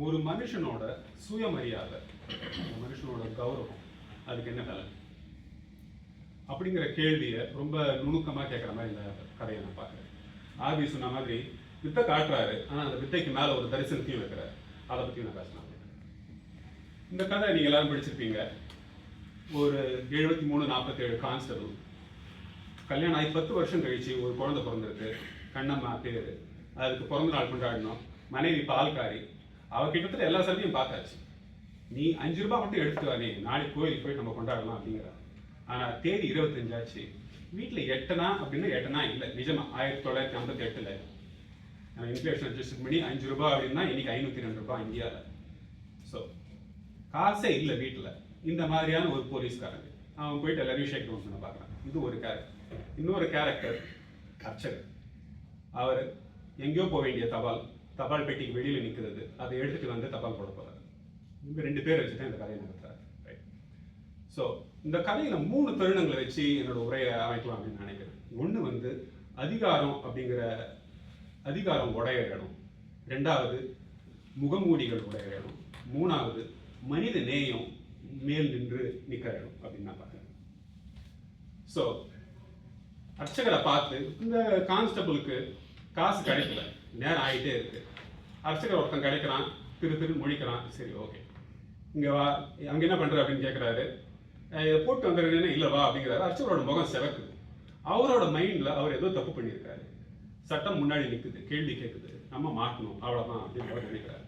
ஒரு மனுஷனோட சுயமரியாதை மனுஷனோட கௌரவம் அதுக்கு என்ன வேலை அப்படிங்கிற கேள்வியை ரொம்ப நுணுக்கமாக கேட்குற மாதிரி இந்த கதையை நான் பார்க்குறேன். ஆபி சொன்ன மாதிரி வித்தை காட்டுறாரு ஆனால் அந்த வித்தைக்கு மேலே ஒரு தரிசனத்தையும் வைக்கிறார். அதை பற்றியும் நான் பேசலாம். இந்த கதை நீங்கள் எல்லாரும் படிச்சிருப்பீங்க. ஒரு எழுபத்தி மூணு நாற்பத்தேழு கான்ஸ்டபிள் கல்யாணம் ஆகி பத்து வருஷம் கழிச்சு ஒரு குழந்தை பிறந்திருக்கு. கண்ணம்மா பேர். அதுக்கு பிறந்த நாள் கொண்டாடணும் மனைவி பால்காரி. அவ கிட்டத்தட்ட எல்லா சலுகையும் பார்த்தாச்சு. நீ அஞ்சு ரூபாய் மட்டும் எடுத்துட்டு வரே நாளைக்கு கோயிலுக்கு போய் நம்ம கொண்டாடலாம் அப்படிங்கிறா ஆனா தேதி இருபத்தஞ்சாச்சு. வீட்டில் எட்டனா அப்படின்னா எட்டனா இல்லை நிஜமா. ஆயிரத்தி தொள்ளாயிரத்தி ஐம்பத்தி எட்டுல இன்ஃபிளேஷன் அட்ஜஸ்ட் பண்ணி அஞ்சு ரூபாய் அப்படின்னா இன்னைக்கு ஐநூத்தி ரெண்டு ரூபாய் இந்தியாவில் ஸோ காசே இல்லை வீட்டில் இந்த மாதிரியான ஒரு போலீஸ்காரங்க. அவன் போயிட்டு எல்லாரையும் ஷேக் டவுன் பண்ண பார்க்குறான். இது ஒரு கேரக்டர் இன்னொரு கேரக்டர் அர்ச்சகர் அவர் எங்கேயோ போக வேண்டிய தபால். தபால் பெட்டிக்கு வெளியில் நிற்கிறது அதை எடுத்துகிட்டு வந்து தபால் போட போகிறார் இந்த ரெண்டு பேர் வச்சு தான் இந்த கதையை நடத்துறாரு ரைட் ஸோ இந்த கதையில் மூணு தருணங்களை வச்சு என்னோட உரையை அமைக்கலாம் அப்படின்னு நினைக்கிறேன். ஒன்று வந்து அதிகாரம் அப்படிங்கிற அதிகாரம் உடைய இடம். ரெண்டாவது முகமூடிகள் உடைய இடம். மூணாவது மனித நேயம் மேல் நின்று நிற்கிற இடம் அப்படின்னு நான் பார்க்குறேன். ஸோ அர்ச்சகரை பார்த்து இந்த கான்ஸ்டபிளுக்கு காசு கிடைக்கல நேரம் ஆகிட்டே இருக்கு. அர்ச்சகர் ஒருத்தன் கிடைக்கிறான் திரு திரு முழிக்கிறான். சரி ஓகே இங்கே வா அங்கே என்ன பண்ணுற அப்படின்னு கேட்குறாரு போட்டு வந்துடுறேன்னு இல்லை வா அப்படிங்கிறாரு. அர்ச்சகரோட முகம் சிவக்குது. அவரோட மைண்டில் அவர் ஏதோ தப்பு பண்ணியிருக்காரு. சட்டம் முன்னாடி நிற்குது கேள்வி கேட்குது நம்ம மாட்டணும் அவ்வளோதான் அப்படின்னு அவர் நினைக்கிறாரு.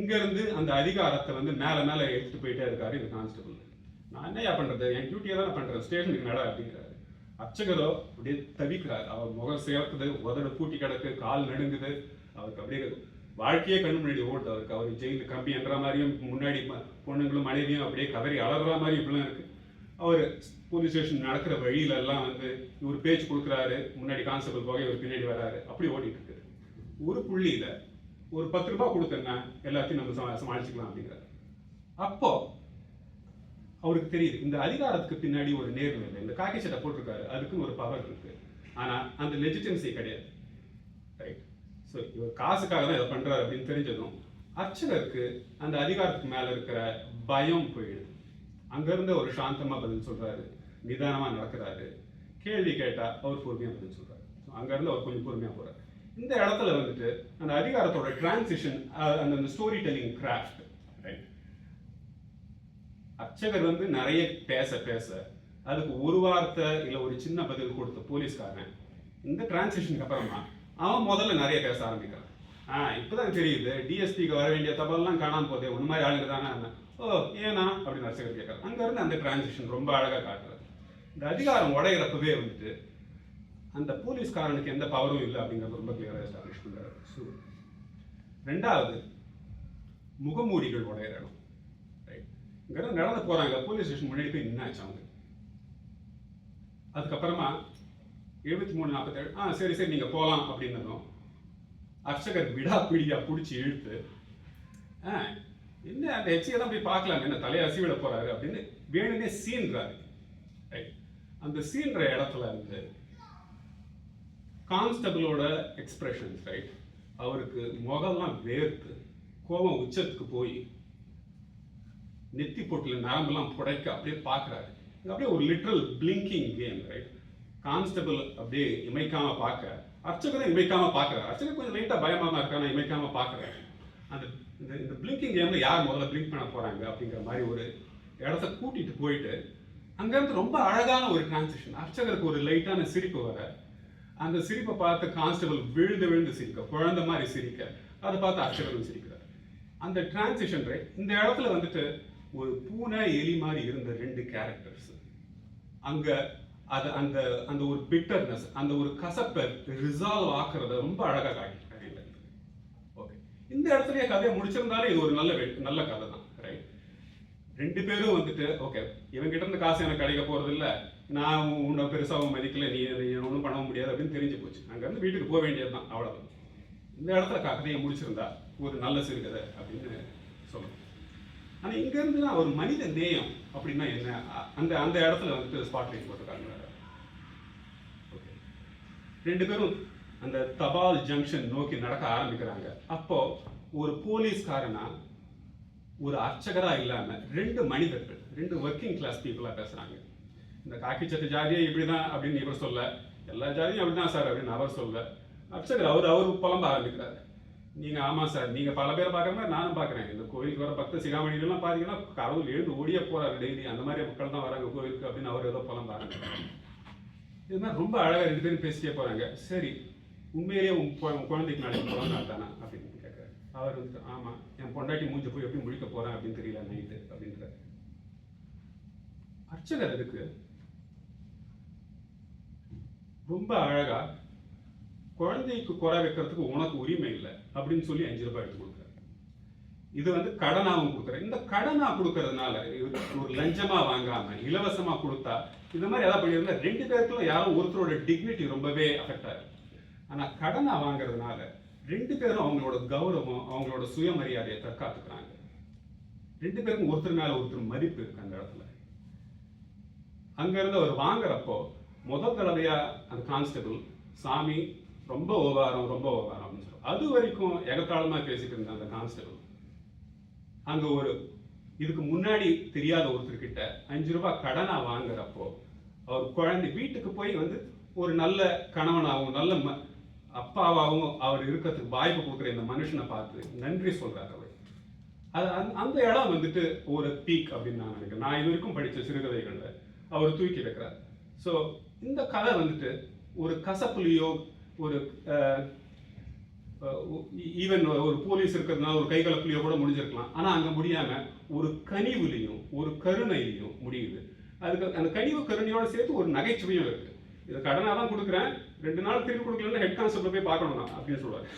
இங்கேருந்து அந்த அதிகாரத்தை வந்து மேலே மேலே எடுத்துகிட்டு போயிட்டே இருக்காரு இந்த கான்ஸ்டபிள் நான் என்னையா பண்ணுறது என் டியூட்டியை தான் பண்ணுறேன் ஸ்டேஷனுக்கு நட அப்படிங்கிறாரு. அர்ச்சகரோ அப்படியே தவிக்கிறார். அவர் முகம் சேர்க்குது உதடு பூட்டி கிடக்கு கால் நடுங்குது. அவருக்கு அப்படியே வாழ்க்கையே கண்ணு முன்னாடி ஓடுது. அவருக்கு அவர் ஜெயிலு கம்பி என்ற மாதிரியும் முன்னாடி ம- பொண்ணுங்களும் மனைவியும் அப்படியே கதறி அலற மாதிரி இப்படிலாம் இருக்கு. அவர் போலீஸ் ஸ்டேஷன் நடக்கிற வழியில எல்லாம் வந்து இவர் பேச்சு கொடுக்குறாரு. முன்னாடி கான்ஸ்டபிள் போக இவர் பின்னாடி வராரு. அப்படி ஓடிட்டு இருக்கு ஒரு புள்ளியில ஒரு பத்து ரூபாய் கொடுத்தேன்னா எல்லாத்தையும் நம்ம சமா- சமாளிச்சுக்கலாம் அப்படிங்கிறாரு. அப்போ அவருக்கு தெரியுது. இந்த அதிகாரத்துக்கு பின்னாடி ஒரு நேர்மை இல்லை. இந்த காக்கி சட்டை போட்டிருக்காரு. அதுக்குன்னு ஒரு பவர் இருக்கு. ஆனா அந்த லெஜிட்டன்சி கிடையாது. ரைட் ஸோ இவர் காசுக்காக தான் இதை பண்றாரு அப்படின்னு தெரிஞ்சதும் அர்ச்சகருக்கு அந்த அதிகாரத்துக்கு மேல இருக்கிற பயம் போயிடுது. அங்கேருந்து ஒரு சாந்தமா பதில் சொல்றாரு. நிதானமா நடக்கிறாரு. கேள்வி கேட்டா அவர் பொறுமையா பதில் சொல்றாரு. ஸோ அங்கேருந்து அவர் கொஞ்சம் பொறுமையா போறாரு. இந்த இடத்துல வந்துட்டு அந்த அதிகாரத்தோட டிரான்சிஷன் அந்த ஸ்டோரி டெல்லிங் கிராஃப்ட் அர்ச்சகர் வந்து நிறைய பேச பேச அதுக்கு ஒரு வார்த்தை இல்லை ஒரு சின்ன பதில் கொடுத்த போலீஸ்காரன். இந்த டிரான்சிஷனுக்கு அப்புறமா அவன் முதல்ல நிறைய பேச ஆரம்பிக்கிறான். ஆ இப்பதான் தெரியுது டிஎஸ்பிக்கு வர வேண்டிய தபால்லாம் காணாமல் போதே ஒன்று மாதிரி ஆளுங்க தானே? ஓ ஏனா அப்படின்னு அர்ச்சகர் கேட்கறாரு அங்கேருந்து அந்த டிரான்சிஷன் ரொம்ப அழகாக காட்டுறது இந்த அதிகாரம் உடையிறப்பவே வந்துட்டு அந்த போலீஸ்காரனுக்கு எந்த பவரும் இல்லை அப்படிங்கிறது ரொம்ப கிளியராக எஸ்டாப்ளிஷ் பண்ணுறாரு ஸோ ரெண்டாவது முகமூடிகள் உடையிற இடம். நடந்து போறாங்க. போலீஸ் ஸ்டேஷன் முன்னாடி போய் நின்னாச்சு அவங்க. அதுக்கப்புறமா எழுபத்தி மூணு நாற்பத்தேழு ஆ சரி சரி நீங்க போகலாம் அப்படின்னதும் அர்ச்சகர் விடா பிடியா பிடிச்சி இழுத்து ஆ என்ன அந்த எச்சியை தான் போய் பார்க்கலாம் என்ன தலையை அசிவிட போறாரு அப்படின்னு வேணுமே சீன்றாரு. ரைட் அந்த சீன்ற இடத்துல இருந்து கான்ஸ்டபிளோட எக்ஸ்பிரஷன்ஸ் ரைட் அவருக்கு முகம்லாம் வேர்த்து கோபம் உச்சத்துக்கு போய் நெத்தி பொட்டுல நரம்பெல்லாம் புடைக்க அப்படியே பார்க்கறாரு. இங்க அப்படியே ஒரு literal blinking game right constable அப்படியே இமைக்காம பார்க்க. அர்ச்சகரும் இமைக்காம பார்க்குறாரு. அர்ச்சகர் கொஞ்சம் லைட்டாக பயமாக தான் நான் இமைக்காம பார்க்குறாரு அந்த இந்த இந்த பிளிங்கிங் கேமில் யார் முதல்ல பிளிங்க் பண்ண போகிறாங்க அப்படிங்கிற மாதிரி ஒரு இடத்த கூட்டிகிட்டு போயிட்டு அங்கேருந்து ரொம்ப அழகான ஒரு டிரான்சிஷன் அர்ச்சகருக்கு ஒரு லைட்டான சிரிப்பு வர. அந்த சிரிப்பை பார்த்து கான்ஸ்டபிள் விழுந்து விழுந்து சிரிக்க குழந்த மாதிரி சிரிக்க. அதை பார்த்து அர்ச்சகரும் சிரிக்கிறார். அந்த டிரான்சிஷன் ரைட் இந்த இடத்துல வந்துட்டு ஒரு பூனை எலி மாதிரி இருந்த ரெண்டு கேரக்டர்ஸ் அங்க அது அந்த அந்த ஒரு பிட்டர்னஸ் அந்த ஒரு கசப்பை ரிசால்வ் ஆக்குறத ரொம்ப அழகா காட்டி ஓகே இந்த இடத்துலயே கதையை முடிச்சிருந்தாலே இது ஒரு நல்ல நல்ல கதை தான் ரைட் ரெண்டு பேரும் வந்துட்டு ஓகே இவங்கிட்ட இருந்து காசு எனக்கு கிடைக்க போறது இல்ல நான் உன்னை பெருசாக மதிக்கல. நீ நீ ஒன்றும் பண்ண முடியாது அப்படின்னு தெரிஞ்சு போச்சு. அங்க இருந்து வீட்டுக்கு போக வேண்டியதுதான் அவ்வளவுதான். இந்த இடத்துல க- கதையை முடிச்சிருந்தா ஒரு நல்ல சிறுகதை அப்படின்னு சொல்லணும். ஆனால் இங்கேருந்து தான் ஒரு மனித நேயம் அப்படின்னா என்ன? அந்த அந்த இடத்துல வந்துட்டு ஸ்பாட்லைட் போட்டிருக்காங்க. ஓகே ரெண்டு பேரும் அந்த தபால் ஜங்ஷன் நோக்கி நடக்க ஆரம்பிக்கிறாங்க. அப்போ ஒரு போலீஸ்காரனா ஒரு அர்ச்சகராக இல்லாமல் ரெண்டு மனிதர்கள் ரெண்டு ஒர்க்கிங் கிளாஸ் பீப்புளாக பேசுகிறாங்க இந்த காக்கி சட்ட இப்படி தான் அப்படின்னு இவர் சொல்ல எல்லா ஜாதியும் அப்படிதான் சார் அப்படின்னு அவர் சொல்ல அர்ச்சகர் அவர் அவர் புலம்ப ஆரம்பிக்கிறாரு. நீங்க ஆமா சார். நீங்க பல பேர் பார்க்குற மாதிரி நானும் பார்க்குறேன். இந்த கோயிலுக்கு வர பக்த சிகாமணிலாம் பார்த்தீங்கன்னா கடவுள் எழுந்து ஓடியே போறாரு டெய்லி. அந்த மாதிரி மக்கள் தான் வராங்க கோயிலுக்கு அப்படின்னு அவர் ஏதோ பலம் பாருங்க இது மாதிரி ரொம்ப அழகா ரெண்டு பேரும் பேசிட்டே போறாங்க. சரி உண்மையிலேயே உன் உன் குழந்தைக்கு நாளைக்கு பிறந்த தானா? அப்படின்னு கேட்குறாரு அவர் வந்து ஆமா என் பொண்டாட்டி மூஞ்சி போய் எப்படி முழிக்க போறேன் அப்படின்னு தெரியல நைட்டு அப்படின்றாரு. அர்ச்சகர் அதுக்கு ரொம்ப அழகா குழந்தைக்கு குறை வைக்கிறதுக்கு உனக்கு உரிமை இல்லை அப்படின்னு சொல்லி அஞ்சு ரூபாய் எடுத்து கொடுக்குறாரு. இது வந்து கடனாகவும் கொடுக்குறேன் இந்த கடனா கொடுக்கறதுனால ஒரு லஞ்சமா வாங்காம இலவசமா கொடுத்தா இந்த மாதிரி ஏதாவது பண்ணியிருந்தா ரெண்டு பேருக்குள்ள யாரும் ஒருத்தரோட டிக்னிட்டி ரொம்பவே அஃபெக்ட் ஆகும் ஆனா கடனா வாங்குறதுனால ரெண்டு பேரும் அவங்களோட கௌரவம் அவங்களோட சுயமரியாதையை தற்காத்துக்கிறாங்க. ரெண்டு பேருக்கும் ஒருத்தர் மேல ஒருத்தர் மதிப்பு இருக்கு அந்த இடத்துல. அங்க இருந்து அவர் வாங்குறப்போ முதல் தடவையா அந்த கான்ஸ்டபிள் சாமி ரொம்ப ஓவாரம் ரொம்ப ஓவாரம் அப்படின்னு சொல்லுவோம் அது வரைக்கும் எகத்தாளமா பேசிட்டு இருந்த அந்த கான்ஸ்டபிள் அங்க ஒரு இதுக்கு முன்னாடி தெரியாத ஒருத்தர்கிட்ட அஞ்சு ரூபாய் கடனா வாங்குறப்போ அவர் குழந்தை வீட்டுக்கு போய் வந்து ஒரு நல்ல கணவனாகவும் நல்ல ம அப்பாவாகவும் அவர் இருக்கிறதுக்கு வாய்ப்பு கொடுக்குற இந்த மனுஷனை பார்த்து நன்றி சொல்றாரு அவர். அது அந்த- அந்த இடம் வந்துட்டு ஒரு பீக் அப்படின்னு நான் நினைக்கிறேன். நான் இது வரைக்கும் படித்த சிறுகதைகளில் அவர் தூக்கி வைக்கிறார். ஸோ இந்த கதை வந்துட்டு ஒரு கசப்புலையோ ஒரு ஈவன் ஒரு போலீஸ் இருக்கிறதுனால ஒரு கைகலப்புலையோ கூட முடிஞ்சிருக்கலாம். ஆனால் அங்கே முடியாமல் ஒரு கனிவுலையும் ஒரு கருணையிலையும் முடியுது. அதுக்கு அந்த கனிவு கருணையோடு சேர்த்து ஒரு நகைச்சுவையும் இருக்கு. இது கடனாக தான் கொடுக்குறேன். ரெண்டு நாள் திருப்பி கொடுக்கலன்னா ஹெட் கான்ஸ்டபிள் போய் பார்க்கணும் நான் அப்படின்னு சொல்லுவார்.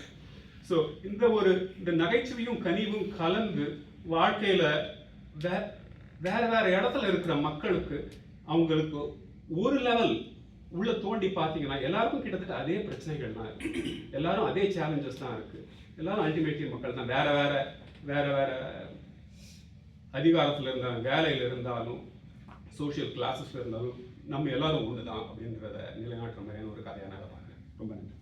ஸோ இந்த ஒரு இந்த நகைச்சுவையும் கனிவும் கலந்து வாழ்க்கையில் வே வேறு வேறு இடத்துல இருக்கிற மக்களுக்கு அவங்களுக்கு ஒரு லெவல் உள்ள தோண்டி பார்த்தீங்கன்னா எல்லாருக்கும் கிட்டத்தட்ட அதே பிரச்சனைகள் தான் இருக்கு. எல்லாரும் அதே சேலஞ்சஸ் தான் இருக்கு. எல்லாரும் அல்டிமேட்லி மக்கள் தான் வேற வேற வேற வேற அதிகாரத்தில் இருந்தாலும் வேலையில் இருந்தாலும் சோஷியல் கிளாஸஸ்ல இருந்தாலும் நம்ம எல்லாரும் ஒன்று தான் அப்படின்றத நிலைநாட்டுற மாதிரியான ஒரு கதையாக நான் பார்க்குறேன். ரொம்ப நன்றி.